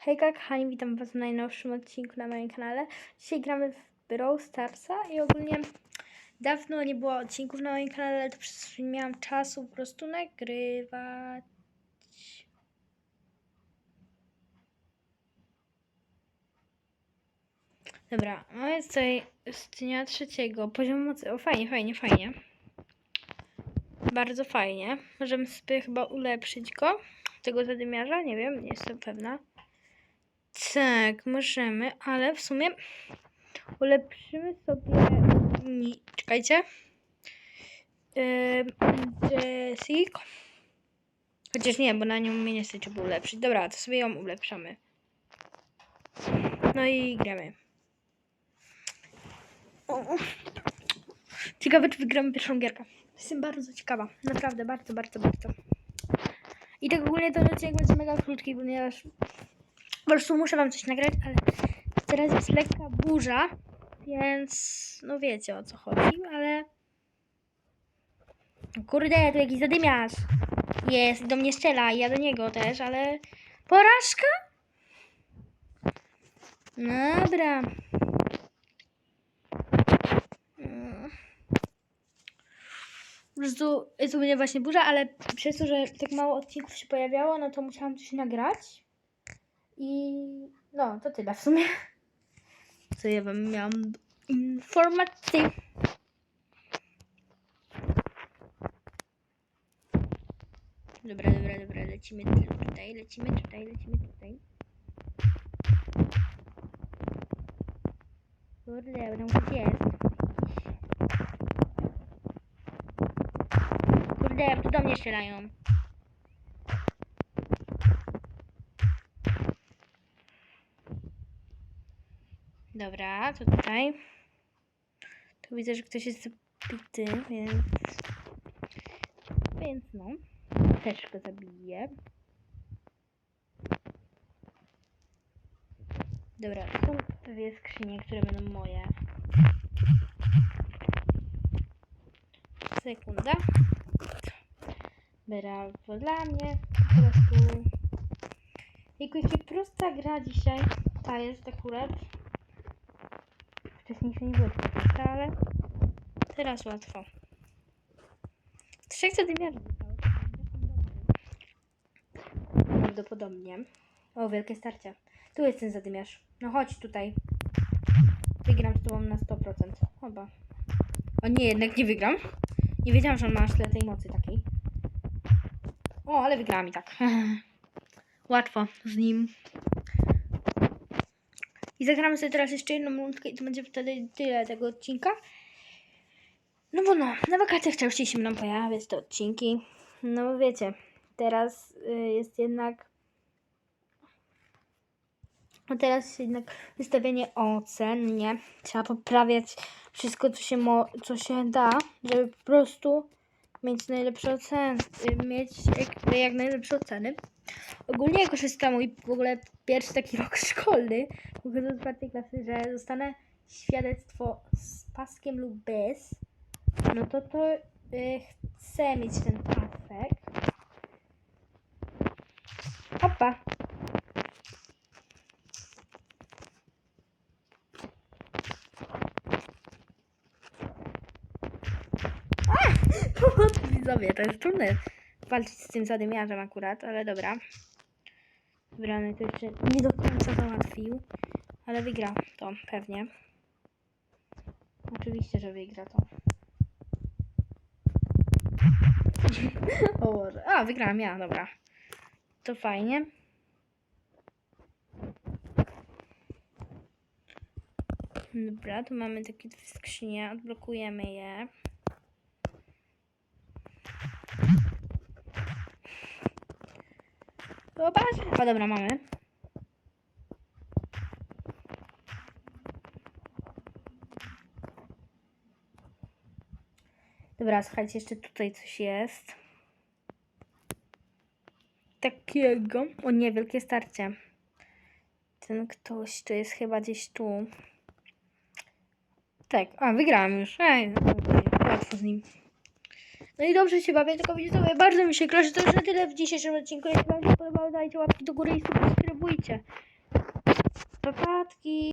Hejka, kochani, witam was w najnowszym odcinku na moim kanale. Dzisiaj gramy w Brawl Starsa i ogólnie dawno nie było odcinków na moim kanale, ale to przez nie miałam czasu po prostu nagrywać. Dobra, no jest tutaj z dnia trzeciego, poziom mocy, o fajnie, fajnie, fajnie. Bardzo fajnie. Możemy sobie chyba ulepszyć go, tego zadymiarza, nie wiem, nie jestem pewna. Tak, możemy, ale w sumie ulepszymy sobie. Czekajcie. Ym, Jessic. Chociaż nie, bo na nią mnie nie stać, żeby ulepszyć. Dobra, to sobie ją ulepszamy. No i gramy. Ciekawe, czy wygramy pierwszą gierkę. Jestem bardzo ciekawa. Naprawdę, bardzo, bardzo, bardzo. I tak ogólnie ten odcinek będzie mega krótki, ponieważ po prostu muszę wam coś nagrać, ale teraz jest lekka burza, więc no wiecie o co chodzi, ale kurde, tu jakiś zadymiarz jest do mnie strzela i ja do niego też, ale porażka? Dobra. Po prostu jest u mnie właśnie burza, ale przez to, że tak mało odcinków się pojawiało, no to musiałam coś nagrać. I no, to tyle w sumie. Co ja wam miałam informacji. Dobra, dobra, dobra, lecimy tutaj, lecimy tutaj, lecimy tutaj. Kurde, tam ktoś jest. Kurde, tu do mnie strzelają. Dobra, tutaj. Tu widzę, że ktoś jest zabity, więc... Więc no. Też go zabiję. Dobra, są dwie skrzynie, które będą moje. Sekunda. Brawo dla mnie. Teraz tu. Jejku, jaka prosta gra dzisiaj. Ta jest akurat. Wcześniejsze nie było tak ale teraz łatwo. Trzech zadymiarzy zostało. Prawdopodobnie. O, wielkie starcie. Tu jest ten zadymiarz. No chodź tutaj. Wygram z tobą na 100%. Chyba. O nie, jednak nie wygram. Nie wiedziałam, że on ma aż tyle tej mocy takiej. O, ale wygrałam i tak. Łatwo z nim. I zagramy sobie teraz jeszcze jedną rundkę i to będzie wtedy tyle tego odcinka. No bo no, na wakacjach częściej się będą pojawiać te odcinki. No bo wiecie, teraz y, jest jednak... No teraz jednak wystawienie ocen, nie? Trzeba poprawiać wszystko, co się, mo- co się da, żeby po prostu mieć najlepsze oceny, mieć jak, jak najlepsze oceny. Ogólnie jako, że jest to mój w ogóle pierwszy taki rok szkolny, wychodzę z czwartej klasy, że dostanę świadectwo z paskiem lub bez, no to to y, chcę mieć ten pasek. Opa! A! Widzowie, to jest trudne walczyć z tym zadymiarzem akurat, ale dobra. Wybrany to jeszcze nie do końca załatwił, ale wygra to pewnie. Oczywiście, że wygra to. o Boże. A, wygrałam ja, dobra. To fajnie. Dobra, tu mamy takie dwie skrzynie, odblokujemy je. Zobacz. O, dobra, mamy. Dobra, słuchajcie, jeszcze tutaj coś jest. Takiego. O nie, wielkie starcie. Ten ktoś to jest chyba gdzieś tu. Tak, a wygrałam już. Ej, łatwo z nim. No i dobrze się bawię, tylko widzę sobie bardzo mi się grozi. To już na tyle w dzisiejszym odcinku. Jeśli Wam się podobało, dajcie łapki do góry i subskrybujcie. Papatki!